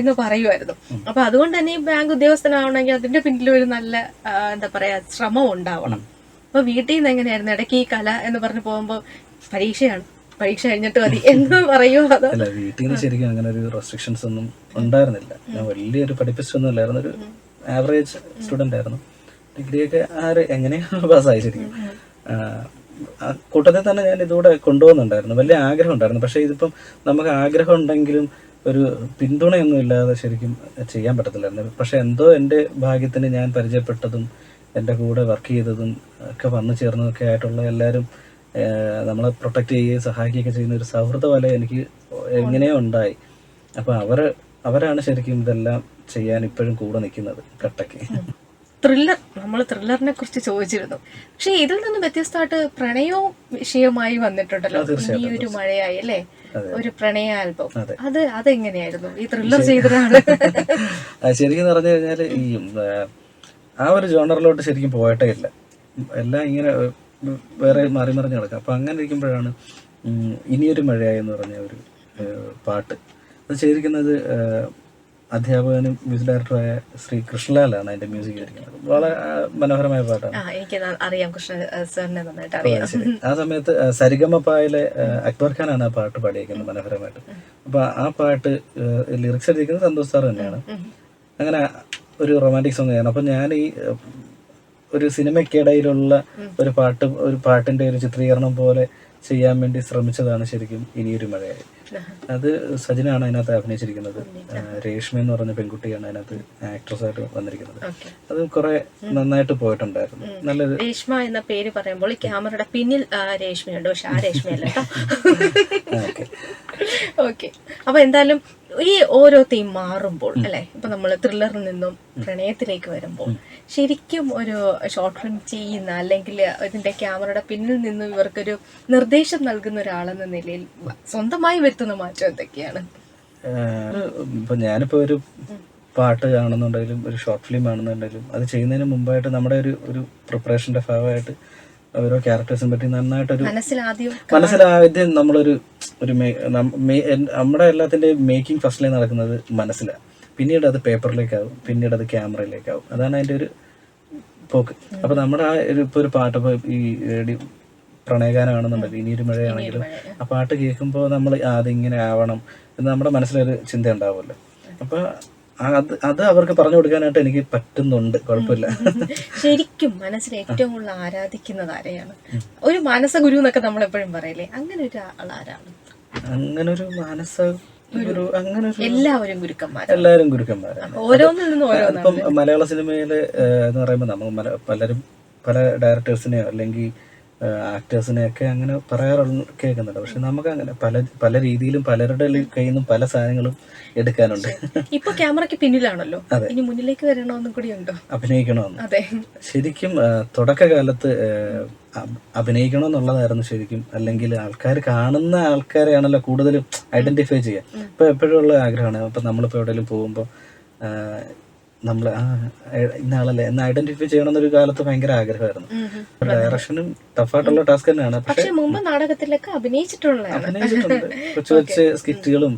എന്ന് പറയുമായിരുന്നു. അപ്പൊ അതുകൊണ്ട് തന്നെ ഈ ബാങ്ക് ഉദ്യോഗസ്ഥനാവണമെങ്കിൽ അതിന്റെ പിന്നിൽ ഒരു നല്ല എന്താ പറയാ ശ്രമം ഉണ്ടാവണം. അപ്പൊ വീട്ടിൽ നിന്ന് എങ്ങനെയായിരുന്നു? ഇടയ്ക്ക് ഈ കല എന്ന് പറഞ്ഞു പോകുമ്പോ പരീക്ഷയാണ്. പരീക്ഷ കഴിഞ്ഞിട്ട് മതി എന്ന് പറയൂ. അതോ അല്ല വീട്ടിൽ നിന്ന് ശരിക്കും അങ്ങനെ ഒരു റെസ്ട്രിക്ഷൻസ് ഒന്നും ഉണ്ടായിരുന്നില്ല. ഞാൻ വലിയൊരു പഠിപ്പിച്ചൊന്നും ഇല്ലായിരുന്നു ഒരു ആവറേജ് സ്റ്റുഡന്റ് ആയിരുന്നു. ഡിഗ്രിയൊക്കെ ആര് എങ്ങനെയാണ് പാസ്സായി ശരിക്കും. കൂട്ടത്തിൽ തന്നെ ഞാൻ ഇതുകൂടെ കൊണ്ടുപോകുന്നുണ്ടായിരുന്നു. വലിയ ആഗ്രഹം ഉണ്ടായിരുന്നു. പക്ഷേ ഇതിപ്പം നമുക്ക് ആഗ്രഹം ഉണ്ടെങ്കിലും ഒരു പിന്തുണയൊന്നും ഇല്ലാതെ ശരിക്കും ചെയ്യാൻ പറ്റത്തില്ലായിരുന്നു. പക്ഷെ എന്തോ എന്റെ ഭാഗ്യത്തിന് ഞാൻ പരിചയപ്പെട്ടതും എന്റെ കൂടെ വർക്ക് ചെയ്തതും ഒക്കെ വന്നു ചേർന്നതൊക്കെ ആയിട്ടുള്ള എല്ലാവരും നമ്മളെ പ്രൊട്ടക്റ്റ് ചെയ്യുകയും സഹായിക്കുകയൊക്കെ ചെയ്യുന്ന ഒരു സൗഹൃദ വല എനിക്ക് എങ്ങനെയോ ഉണ്ടായി. അപ്പൊ അവർ അവരാണ് ശരിക്കും ഇതെല്ലാം ചെയ്യാൻ ഇപ്പോഴും കൂടെ നിൽക്കുന്നത് കട്ടയ്ക്ക് ത്രില്ലർ നമ്മൾ ത്രില്ലറിനെ കുറിച്ച് ചോദിച്ചിരുന്നു. പക്ഷെ ഇതിൽ നിന്ന് വ്യത്യസ്തമായിട്ട് പ്രണയവും വിഷയമായി വന്നിട്ടുണ്ടല്ലോ. ഈ ഒരു മഴയായി അല്ലേ? ഒരു പ്രണയ ആൽബം. അത്. അതെങ്ങനെയായിരുന്നു? ഈ ത്രില്ലർ ചെയ്തതാണ്. ശരിക്കും പറഞ്ഞു കഴിഞ്ഞാൽ ഈ ആ, ഒരു ജോണറിലോട്ട് ശരിക്കും പോയിട്ടേ ഇല്ല. എല്ലാം ഇങ്ങനെ വേറെ മാറി മറിഞ്ഞ് കിടക്കുക അപ്പൊ അങ്ങനെ ഇരിക്കുമ്പോഴാണ് ഇനിയൊരു മഴയായി എന്ന് പറഞ്ഞ ഒരു പാട്ട്. അത് ചെയ്തിരിക്കുന്നത് അധ്യാപകനും മ്യൂസിക് ഡയറക്ടറായ ശ്രീ കൃഷ്ണലാലാണ് അതിന്റെ മ്യൂസിക് ചെയ്തിരിക്കുന്നത്. വളരെ മനോഹരമായ പാട്ടാണ്. ആ എനിക്ക് അറിയാം കൃഷ്ണ ഏഹ് സാറിനെ നന്നായിട്ട് അറിയാം. ശരി. ആ സമയത്ത് സരിഗമപ്പായിലെ അക്ബർ ഖാനാണ് ആ പാട്ട് പാടിയിരിക്കുന്നത് മനോഹരമായിട്ട്. അപ്പൊ ആ പാട്ട് ലിറിക്സ് എഴുതിയിരിക്കുന്നത് സന്തോഷ് സാർ തന്നെയാണ്. അങ്ങനെ ഒരു റൊമാന്റിക് സോങ് ആയിരുന്നു അപ്പൊ ഞാൻ ഈ ഒരു സിനിമയ്ക്കിടയിലുള്ള ഒരു പാട്ട് ഒരു പാട്ടിന്റെ ഒരു ചിത്രീകരണം പോലെ ചെയ്യാൻ വേണ്ടി ശ്രമിച്ചതാണ് ശരിക്കും ഇനിയൊരു മഴയായി അത് സജിനാണ് അതിനകത്ത് അഭിനയിച്ചിരിക്കുന്നത്. രേഷ്മ എന്ന് പറഞ്ഞ പെൺകുട്ടിയാണ് അതിനകത്ത് ആക്ട്രസ് ആയിട്ട് വന്നിരിക്കുന്നത്. അത് കുറെ നന്നായിട്ട് പോയിട്ടുണ്ടായിരുന്നു. നല്ലൊരു രേഷ്മ എന്ന പേര് പറയുമ്പോൾ ക്യാമറയുടെ പിന്നിൽ രേഷ്മയുണ്ട്. പക്ഷെ ആ രേഷ്മയല്ല കേട്ടോ ഓക്കെ. അപ്പൊ എന്തായാലും ഈ ഓരോ തീം മാറുമ്പോൾ അല്ലെ? ഇപ്പൊ നമ്മൾ ത്രില്ലറിൽ നിന്നും പ്രണയത്തിലേക്ക് വരുമ്പോൾ ശരിക്കും ഒരു ഷോർട്ട് ഫിലിം ചെയ്യുന്ന അല്ലെങ്കിൽ ഇതിന്റെ ക്യാമറയുടെ പിന്നിൽ നിന്നും ഇവർക്കൊരു നിർദ്ദേശം നൽകുന്ന ഒരാളെന്ന നിലയിൽ സ്വന്തമായി വരുത്തുന്ന മാറ്റം എന്തൊക്കെയാണ്? ഇപ്പൊ ഞാനിപ്പോ ഒരു പാട്ട് കാണുന്നുണ്ടെങ്കിലും ഒരു ഷോർട്ട് ഫിലിം ആണെന്നുണ്ടെങ്കിലും അത് ചെയ്യുന്നതിന് മുമ്പായിട്ട് നമ്മുടെ ഒരു ഒരു പ്രിപ്പറേഷന്റെ ഭാഗമായിട്ട് ഓരോ ക്യാരക്ടേഴ്സിനെ പറ്റി നന്നായിട്ടൊരു മനസ്സിലാദ്യം നമ്മളൊരു ഒരു നമ്മുടെ എല്ലാത്തിന്റെ മേക്കിംഗ് ഫസ്റ്റിലേ നടക്കുന്നത് മനസ്സിലാണ് പിന്നീട് അത് പേപ്പറിലേക്കാവും പിന്നീട് അത് ക്യാമറയിലേക്കാവും അതാണ് അതിന്റെ ഒരു പോക്ക്. അപ്പൊ നമ്മുടെ ആ ഒരു ഇപ്പൊ ഒരു പാട്ട് ഇപ്പൊ ഈ പ്രണയകാനാണെന്നുണ്ടല്ലോ പ്രണയഗാനമാണെന്നുണ്ടെങ്കിൽ ഇനിയൊരു മഴയാണെങ്കിലും. ആ പാട്ട് കേൾക്കുമ്പോൾ നമ്മൾ അതിങ്ങനെ ആവണം എന്ന് നമ്മുടെ മനസ്സിലൊരു ചിന്ത ഉണ്ടാവുമല്ലോ അപ്പൊ അത് അത് അവർക്ക് പറഞ്ഞു കൊടുക്കാനായിട്ട് എനിക്ക് പറ്റുന്നുണ്ട്. കുഴപ്പമില്ല. ശരിക്കും മനസ്സിൽ ഏറ്റവും കൂടുതൽ ആരാധിക്കുന്നത് ആരെയാണ്? ഒരു മാനസഗുരു എന്നൊക്കെ നമ്മൾ എപ്പോഴും പറയില്ലേ? അങ്ങനെ ഒരു ആൾ ആരാണ്? അങ്ങനെ ഒരു മാനസ അങ്ങനെ എല്ലാവരും ഗുരുക്കന്മാരാണ്. എല്ലാവരും ഗുരുക്കന്മാരാണ്. ഓരോന്നിൽ നിന്നും ഇപ്പം മലയാള സിനിമയിൽ എന്ന് പറയുമ്പോൾ നമ്മൾ പലരും പല ഡയറക്ടേഴ്സിനെയോ അല്ലെങ്കിൽ ആക്ടേഴ്സിനെയൊക്കെ അങ്ങനെ പറയാറുള്ള കേൾക്കുന്നുണ്ട്. പക്ഷെ നമുക്ക് അങ്ങനെ പല പല രീതിയിലും പലരുടെ കയ്യിൽ നിന്നും പല സാധനങ്ങളും എടുക്കാനുണ്ട്. ഇപ്പൊ ക്യാമറയ്ക്ക് പിന്നിലാണല്ലോ. ഇനി മുന്നിലേക്ക് വരണമെന്നും കൂടി ഉണ്ടോ. അഭിനയിക്കണമെന്ന്. അതെ. ശരിക്കും തുടക്കകാലത്ത് അഭിനയിക്കണം എന്നുള്ളതായിരുന്നു ശരിക്കും. അല്ലെങ്കിൽ ആൾക്കാർ കാണുന്ന ആൾക്കാരെയാണല്ലോ കൂടുതലും ഐഡന്റിഫൈ ചെയ്യുക. ഇപ്പൊ എപ്പോഴും ഉള്ള ആഗ്രഹമാണ്. ഇപ്പൊ നമ്മളിപ്പോ എവിടെയെങ്കിലും പോകുമ്പോൾ നമ്മൾ ആ ഇന്നാളല്ലേ ഇന്ന എന്ന് ഐഡന്റിഫൈ ചെയ്യണമെന്നൊരു കാലത്ത് ഭയങ്കര ആഗ്രഹമായിരുന്നു. ഡയറക്ഷനും ടഫായിട്ടുള്ള ടാസ്ക് തന്നെയാണ്. പക്ഷെ മുമ്പ് നാടകത്തിലൊക്കെ അഭിനയിച്ചിട്ടുള്ളതാണ്. അഭിനയിച്ചിട്ടുണ്ട്. കൊച്ചു കൊച്ചു സ്കിറ്റുകളും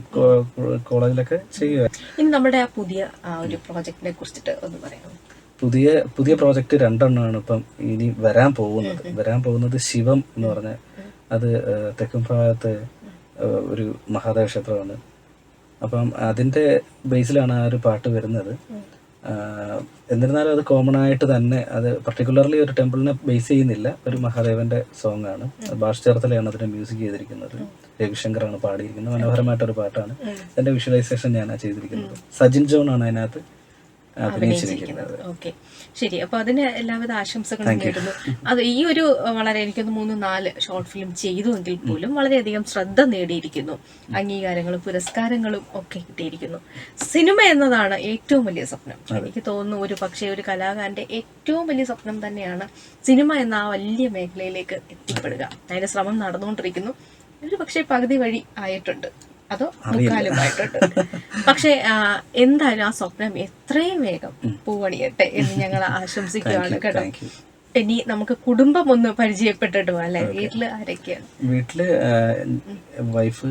കോളേജിലൊക്കെ ചെയ്യുക ഇനി നമ്മുടെ ആ പുതിയ ആ ഒരു പ്രോജക്റ്റിനെ കുറിച്ചിട്ട് ഒന്ന് പറയാമോ? പുതിയ പുതിയ പ്രോജക്റ്റ് രണ്ടെണ്ണമാണ് ഇപ്പം ഇനി വരാൻ പോകുന്നത്. വരാൻ പോകുന്നത് ശിവം എന്ന് പറഞ്ഞ അത് തെക്കും ഭാഗത്ത് ഒരു മഹാദേവ ക്ഷേത്രമാണ്. അപ്പം അതിന്റെ ബേസിലാണ് ആ ഒരു പാട്ട് വരുന്നത്. എന്നിരുന്നാലും അത് കോമൺ ആയിട്ട് തന്നെ അത് പർട്ടിക്കുലർലി ഒരു ടെമ്പിളിനെ ബേസ് ചെയ്യുന്നില്ല. ഒരു മഹാദേവന്റെ സോങ് ആണ്. ഭാഷ ചേർത്തലയാണ് അതിന്റെ മ്യൂസിക് ചെയ്തിരിക്കുന്നത്. രവിശങ്കറാണ് പാടിയിരിക്കുന്നത്. മനോഹരമായിട്ടൊരു പാട്ടാണ്. അതിന്റെ വിഷ്വലൈസേഷൻ ഞാനാണ് ചെയ്തിരിക്കുന്നത്. സജിൻ ജോൺ ആണ് അതിനകത്ത് അഭിനയിച്ചിരിക്കുന്നത്. ഓക്കെ. ശരി. അപ്പൊ അതിന് എല്ലാവിധ ആശംസകളും നേരുന്നു. അത് ഈ ഒരു വളരെ എനിക്കൊന്ന് മൂന്ന് നാല് ഷോർട്ട് ഫിലിം ചെയ്തു എങ്കിൽ പോലും വളരെയധികം ശ്രദ്ധ നേടിയിരിക്കുന്നു. അംഗീകാരങ്ങളും പുരസ്കാരങ്ങളും ഒക്കെ കിട്ടിയിരിക്കുന്നു. സിനിമ എന്നതാണ് ഏറ്റവും വലിയ സ്വപ്നം. എനിക്ക് തോന്നുന്നു ഒരു പക്ഷേ ഒരു കലാകാരന്റെ ഏറ്റവും വലിയ സ്വപ്നം തന്നെയാണ് സിനിമ എന്ന ആ വലിയ മേഖലയിലേക്ക് എത്തിപ്പെടുക. അതിന്റെ ശ്രമം നടന്നുകൊണ്ടിരിക്കുന്നു. ഒരു പക്ഷേ പകുതി വഴി ആയിട്ടുണ്ട്. അതോ മുക്കാലുമായിട്ടുണ്ട്. പക്ഷേ എന്തായാലും ആ സ്വപ്നം എത്രയും വേഗം പൂവണിയട്ടെ എന്ന് ഞങ്ങൾ ആശംസിക്കുകയാണ് കേട്ടോ. ഇനി നമുക്ക് കുടുംബം ഒന്ന് പരിചയപ്പെട്ടിട്ട് അല്ലെ? വീട്ടിൽ ആരൊക്കെയാണ്? വീട്ടിൽ വൈഫ്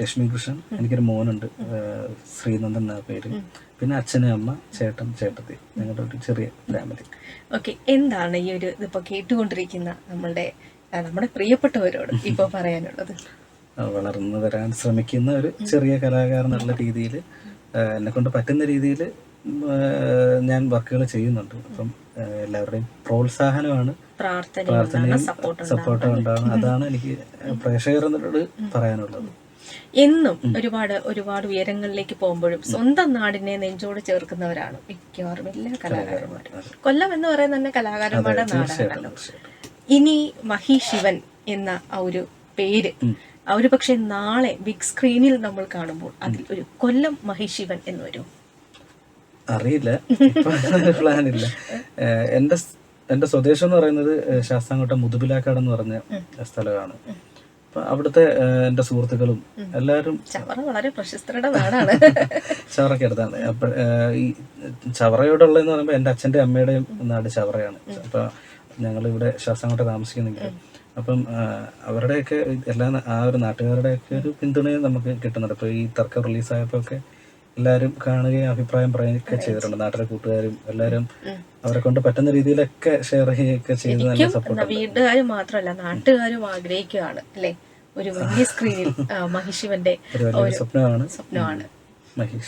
രശ്മി കൃഷ്ണൻ എനിക്കൊരു മോനുണ്ട് ശ്രീനന്ദൻ എന്നാ പേര്. പിന്നെ അച്ഛനും അമ്മ ചേട്ടൻ ചേട്ടത്തി ഞങ്ങളുടെ ഒരു ചെറിയ ഫാമിലി ഓക്കെ എന്താണ് ഈ ഒരു ഇതിപ്പോ കേട്ടുകൊണ്ടിരിക്കുന്ന നമ്മളുടെ നമ്മുടെ പ്രിയപ്പെട്ടവരോട് ഇപ്പൊ പറയാനുള്ളത്? വളർന്നു വരാൻ ശ്രമിക്കുന്ന ഒരു ചെറിയ കലാകാരൻ എന്നുള്ള രീതിയിൽ എന്നെ കൊണ്ട് പറ്റുന്ന രീതിയിൽ ഞാൻ വർക്കുകൾ ചെയ്യുന്നുണ്ട്. അപ്പം എല്ലാവരുടെയും പ്രോത്സാഹനമാണ് പ്രാർത്ഥന പ്രാർത്ഥനയും സപ്പോർട്ട് ഉണ്ടാവണം അതാണ് എനിക്ക് പ്രേക്ഷകരോട് പറയാനുള്ളത്. എന്നും ഒരുപാട് ഒരുപാട് ഉയരങ്ങളിലേക്ക് പോകുമ്പോഴും സ്വന്തം നാടിനെ നെഞ്ചോട് ചേർക്കുന്നവരാണ് മിക്കവാറും എല്ലാ കലാകാരന്മാരും. കൊല്ലം എന്ന് പറയുന്നത് തന്നെ കലാകാരന്മാരുടെ നാടാണല്ലോ. ഇനി മഹി ശിവൻ എന്ന ആ ഒരു പേര് ഒരു പക്ഷേ നാളെ ബിഗ് സ്ക്രീനിൽ നമ്മൾ കാണുമ്പോൾ അതിൽ ഒരു കൊല്ലം മഹിശിവൻ എന്ന് വരും. അറിയില്ല. പ്ലാൻ ഇല്ല. എന്റെ എന്റെ സ്വദേശം എന്ന് പറയുന്നത് ശാസ്താംകോട്ട മുതുപിലാക്കാട് എന്ന് പറഞ്ഞ സ്ഥലമാണ്. അപ്പൊ അവിടുത്തെ എന്റെ സുഹൃത്തുക്കളും എല്ലാരും ചവറ വളരെ പ്രശസ്തരുടെ നാടാണ്. ചവറയ്ക്ക് അടുത്താണ് അപ്പൊ ഈ ചവറയോടുള്ളതെന്ന് പറയുമ്പോൾ എന്റെ അച്ഛന്റെ അമ്മയുടെയും നാട് ചവറയാണ്. അപ്പൊ ഞങ്ങൾ ഇവിടെ ശാസ്താംകോട്ട താമസിക്കുന്നെങ്കിൽ അപ്പം അവരുടെയൊക്കെ എല്ലാ ആ ഒരു നാട്ടുകാരുടെയൊക്കെ ഒരു പിന്തുണയും നമുക്ക് കിട്ടുന്നുണ്ട്. അപ്പോൾ ഈ തർക്കം റിലീസായപ്പോൾ ഒക്കെ എല്ലാവരും കാണുകയും അഭിപ്രായം പറയുകയൊക്കെ ചെയ്തിട്ടുണ്ട്. നാട്ടിലെ കൂട്ടുകാരും എല്ലാവരും അവരെ കൊണ്ട് പറ്റുന്ന രീതിയിലൊക്കെ ഷെയർ ചെയ്യുകയൊക്കെ ചെയ്ത് നല്ല സപ്പോർട്ട് വീട്ടുകാരും മാത്രമല്ല നാട്ടുകാരും ആഗ്രഹിക്കുകയാണ് അല്ലേ? ഒരു വലിയ സ്ക്രീനിൽ മഹിഷിവന്റെ ഒരു സ്വപ്നമാണ്. സ്വപ്നമാണ്.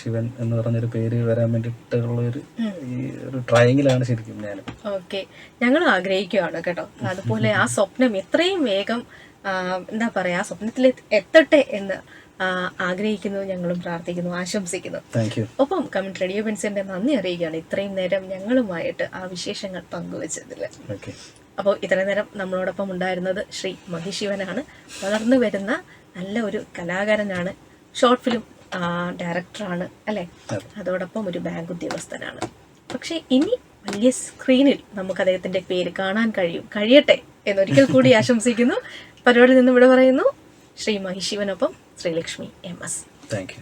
ശിവൻ എന്ന് പറഞ്ഞൊരു പേര് വരാൻ വേണ്ടിയിട്ടുള്ള ഒരു ഈ ഒരു ട്രയങ്കിലാണ് ശരിക്കും ഞാൻ. ഓക്കെ. ഞങ്ങൾ ആഗ്രഹിക്കുകയാണ് കേട്ടോ. അതുപോലെ ആ സ്വപ്നം എത്രയും വേഗം എന്താ പറയാ ആ സ്വപ്നത്തിൽ എത്തട്ടെ എന്ന് ആഗ്രഹിക്കുന്നു ഞങ്ങളും പ്രാർത്ഥിക്കുന്നു ആശംസിക്കുന്നു. ഒപ്പം കമന്റ് റേഡിയോ ബെൻസിന്റെ നന്ദി അറിയിക്കുകയാണ്. ഇത്രയും നേരം ഞങ്ങളുമായിട്ട് ആ വിശേഷങ്ങൾ പങ്കുവച്ചതിൽ അപ്പോൾ ഇത്രയും നേരം നമ്മളോടൊപ്പം ഉണ്ടായിരുന്നത് ശ്രീ മഹിശിവനാണ് വളർന്നു വരുന്ന നല്ല ഒരു കലാകാരനാണ്. ഷോർട്ട് ഫിലിം ഡയറക്ടറാണ് അല്ലേ? അതോടൊപ്പം ഒരു ബാങ്ക് ഉദ്യോഗസ്ഥനാണ്. പക്ഷേ ഇനി വലിയ സ്ക്രീനിൽ നമുക്ക് അദ്ദേഹത്തിന്റെ പേര് കാണാൻ കഴിയും കഴിയട്ടെ എന്നൊരിക്കൽ കൂടി ആശംസിക്കുന്നു. പരിപാടിയിൽ നിന്ന് ഇവിടെ പറയുന്നു Shri മഹിശിവനൊപ്പം Sreelakshmi M S. Thank you